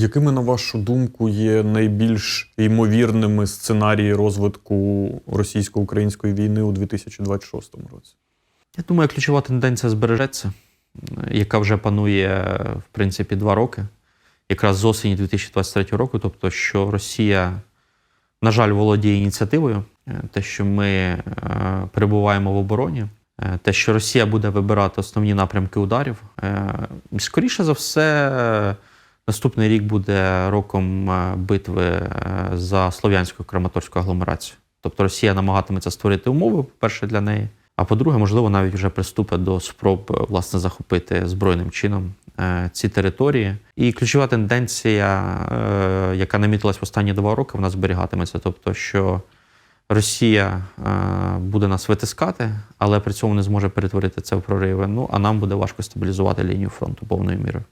Якими, на вашу думку, є найбільш ймовірними сценарії розвитку російсько-української війни у 2026 році? Я думаю, ключова тенденція збережеться, яка вже панує в принципі два роки, якраз з осені 2023 року. Тобто, що Росія, на жаль, володіє ініціативою, Е, те, що ми е, перебуваємо в обороні, е, те, що Росія буде вибирати основні напрямки ударів. Скоріше за все, наступний рік буде роком е, битви е, за слов'янську краматорську агломерацію. Тобто Росія намагатиметься створити умови, по-перше, для неї. А по-друге, можливо, навіть вже приступить до спроб е, власне захопити збройним чином ці території. І ключова тенденція, яка намітилась в останні два роки, вона зберігатиметься. Тобто, що Росія буде нас витискати, але при цьому не зможе перетворити це в прориви. Ну а нам буде важко стабілізувати лінію фронту повною мірою.